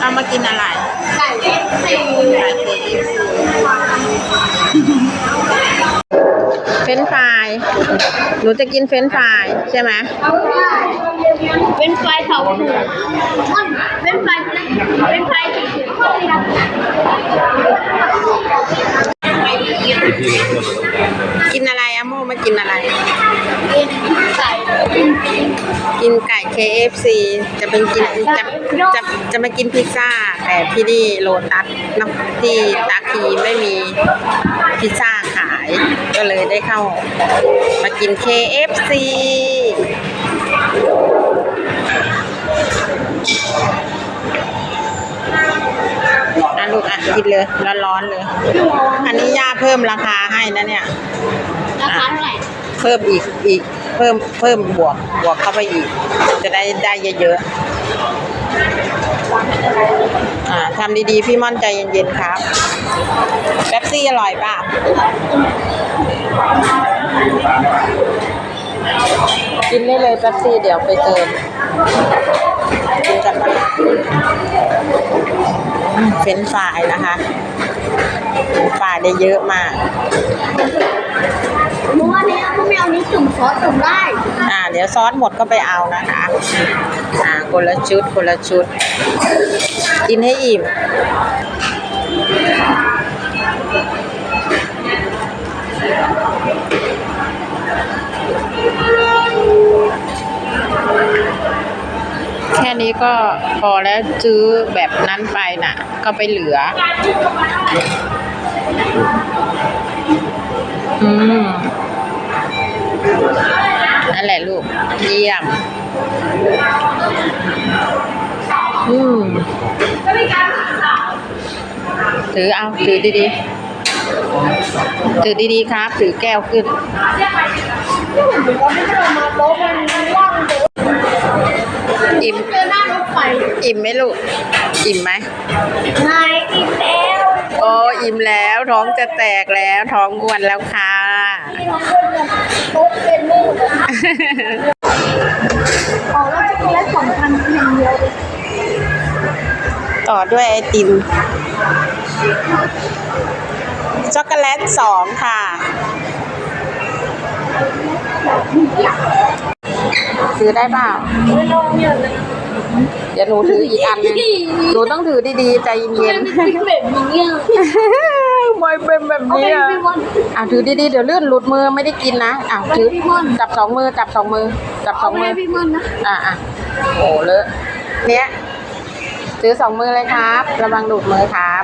เอามากินอะไรไก่เอ็กซีไก่เคฟเฟรนช์ฟราย หนูจะกินเฟรนช์ฟรายใช่ไหมเป็นไฟเผาถูกเป็นไฟเป็นไฟถูกกินอะไรอะโมมากินอะไรเป็นไก่ กินไก่ KFC จะเป็นกินจะจะจะมากินพิซซ่า แต่ที่นี่โลตัสนอกที่ตาคีไม่มีพิซซ่าขาย ก็เลยได้เข้ามากิน KFC อะลูกอะกินเลยร้อนๆเลย อันนี้ย่าเพิ่มราคาให้นะเนี่ย ราคาเท่าไหร่ เพิ่มอีกอีกเพิ่มเพิ่มบวกบวกเข้าไปอีก จะได้ได้เยอะๆอ่าทำดีๆ พี่ม่อนใจเย็นๆครับแป๊บซี่อร่อยป่ะกินได้เลยแป๊บซี่เดี๋ยวไปเติมกินกันไปเฟรนช์ฟายนะคะเฟายได้เยอะมาก เมื่อวานนี้เขาไม่เอานี้จุ่มซอสจุ่มได้อ่า เดี๋ยวซอสหมดก็ไปเอานะคะ อ่าคนละชุดคนละชุด กินให้อิ่มแค่นี้ก็พอแล้วซื้อแบบนั้นไปน่ะ ก็ไปเหลือ อืม นั่นแหละลูก เยี่ยม อืมถือเอา ถือดีๆ ถือดีๆครับ ถือแก้วขึ้น อิ่มเจอหน้ารถไฟอิ่มไหมลูก อิ่มไหมนายอีกแล้ว โอ้อิ่มแล้ว ท้องจะแตกแล้ว ท้องอ้วนแล้วค่ะ ที่เราเพื่อนกันโต๊ะเป็นลูกอ๋อแล้วช็อกโกแลตสองพันเพียงเดียวต่อด้วยไอติม ช็อกโกแลตสองค่ะถือได้เปล่าองเนี่ยเลยเดี๋ยวหนูถืออีกอันหนึงหนูต้องถือดีๆ ใจเย็นไม่เป็นแบบนี้อะๆ ไม่เป็นแบบเอานี้ไปอะพี่บอลอะถือดีๆ เดี๋ยวลื่นหลุดมือไม่ได้กินนะอะถือพี่ม่อนจับสองมือ จับสองมือ จับสเอาองไปมือพี่บอลนะอะอะโอ้เลอะเนี้ยถือสองมือเลยครับ ระวังหลุดมือครับ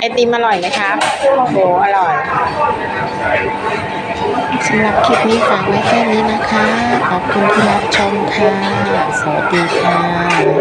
ไอติมอร่อยไหมครับ โอ้อร่อย สำหรับคลิปนี้ฝากไว้แค่นี้นะคะ ขอบคุณที่รับชมค่ะ สวัสดีค่ะ